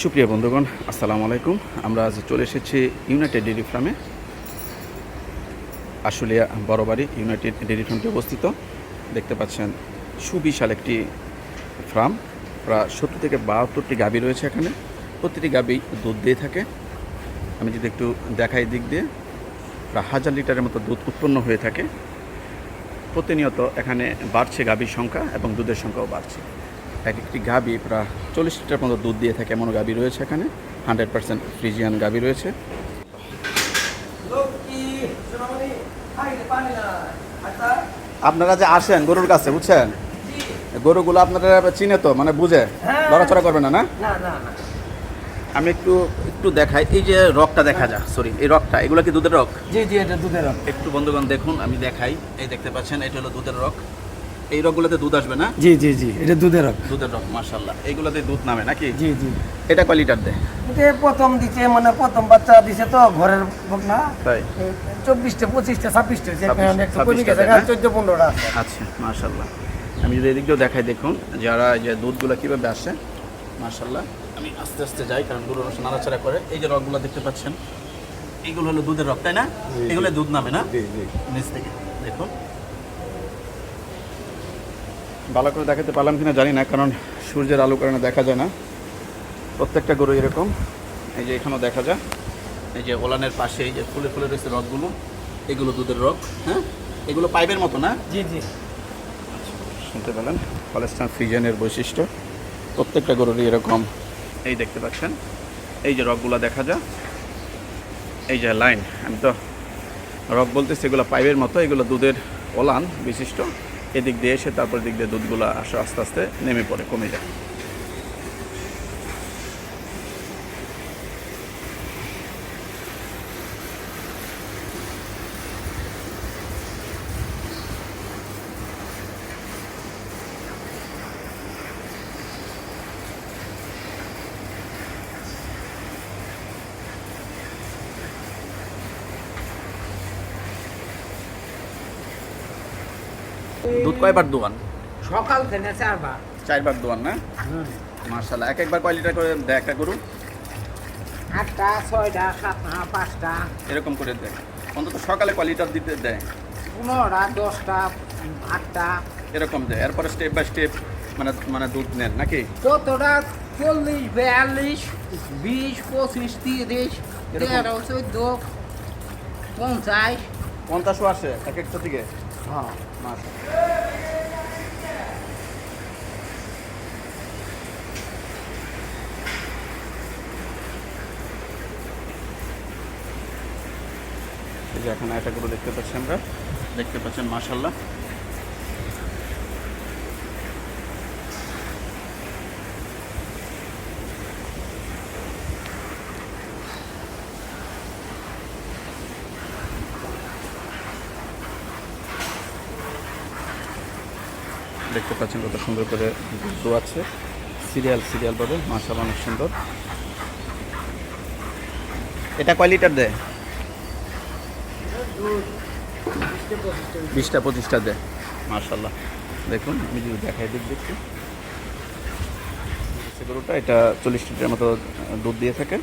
সুপ্রিয় বন্ধুগণ, আসসালামু আলাইকুম। আমরা আজ চলে এসেছি ইউনাইটেড ডেয়ারি ফার্মে আশুলিয়া বড়বাড়ি ইউনাইটেড ডেয়ারি ফার্মটি অবস্থিত। দেখতে পাচ্ছেন সুবিশাল একটি ফার্ম প্রায় সত্তর থেকে বাহাত্তরটি গাবি রয়েছে এখানে। প্রতিটি গাবি দুধ দিয়ে থাকে। আমি যদি একটু দেখাই দিক দিয়ে, প্রায় হাজার লিটারের মতো দুধ উৎপন্ন হয়ে থাকে। প্রতিনিয়ত এখানে বাড়ছে গাভীর সংখ্যা এবং দুধের সংখ্যাও বাড়ছে। এক একটি গাবি প্রায় চল্লিশ লিটার মতো দুধ দিয়ে থাকে এমন গাভী রয়েছে এখানে। হান্ড্রেড পার্সেন্ট ফ্রিজিয়ান গাভী রয়েছে। আপনারা যে আসেন গরুর কাছে বুঝছেন? গরুগুলো আপনারা চিনে তো মানে বুঝে। হ্যাঁ। লড়াচড়া করবে না না? আমি একটু একটু দেখাই। এই যে রকটা দেখা যায় সরি এই রকটা এগুলো কি দুধের রক জি জি এটা দুধের রং একটু বন্ধুগণ দেখুন আমি দেখাই। এই দেখতে পাচ্ছেন এটা হলো দুধের রক এই রকগুলোতে দুধ আসবে না? জি জি জি এটা দুধের রং দুধের রক মার্শাল্লাহ এইগুলোতে দুধ নামে নাকি? জি জি। এটা কয় লিটার দেয়? এটা প্রথম দিছে মানে প্রথম বাচ্চা দিছে তো ঘরের বক না। তাই? চব্বিশটা পঁচিশটা ছাব্বিশটা যে? চোদ্দ পনেরোটা আচ্ছা মার্শাল্লাহ আমি যদি এদিক দিয়েও দেখাই দেখুন যারা যে দুধগুলো কীভাবে আসে মার্শাল্লাহ আমি আস্তে আস্তে যাই কারণ গরুর নাড়াচাড়া করে। এই যে রকগুলো দেখতে পাচ্ছেন এইগুলো হলো দুধের রক তাই না? এগুলো দুধ নামে না? নিচ থেকে দেখুন। ভালো করে দেখাতে পারলাম কিনা জানি না কারণ সূর্যের আলো কারণে দেখা যায় না। প্রত্যেকটা গরু এরকম। এই যে এখানেও দেখা যায়। এই যে ওলানের পাশে এই যে ফুলে ফুলে রয়েছে রকগুলো এগুলো দুধের রক হ্যাঁ? এগুলো পাইপের মতো না? জি জি। শুনতে পেলেন? হলস্টান ফ্রিজেনের বৈশিষ্ট্য। প্রত্যেকটা গরুরই এরকম। এই দেখতে পাচ্ছেন? এই যে রকগুলো দেখা যায়। এই যে লাইন। আমি তো রক বলতেছি এগুলো পাইপের মতো। এগুলো দুধের ওলান বিশিষ্ট। এদিক দিয়ে এসে তারপর দিক দিয়ে দুধগুলো আসে আস্তে আস্তে নেমে পড়ে কমে যায়। দুধ কয়বার দোয়ান সকাল থেকে চারবার। চারবার দোয়ান না? মার্শাল্লাহ এক একবার কয় লিটার করে দেয় একটা গরু? আটটা ছয়টা সাতটা পাঁচটা। এরকম করে দেয়। অন্তত সকালে কয় লিটার দিতে দেয়? পনেরোটা দশটা আটটা। এরকম দেয়। এরপরে স্টেপ বাই স্টেপ মানে মানে দুধ নেন নাকি? কতটা চল্লিশ বিয়াল্লিশ বিশ পঁচিশ তিরিশ? তেরো চোদ্দ পঞ্চাশ। পঞ্চাশও আসে এক একটা থেকে হ্যাঁ যে এখানে একটা গরু দেখতে পাচ্ছি আমরা। দেখতে পাচ্ছেন মাশাল্লাহ দেখতে পাচ্ছেন কত সুন্দর করে দুধ আছে সিরিয়াল সিরিয়াল পাবে মাশাল্লাহ অনেক সুন্দর। এটা কয় লিটার দেয়? বিশটা পঁচিশটা দেয়। মার্শাল্লাহ দেখুন আমি যদি দেখাই দিক দেখছি গরুটা এটা চল্লিশ লিটার মতো দুধ দিয়ে থাকে।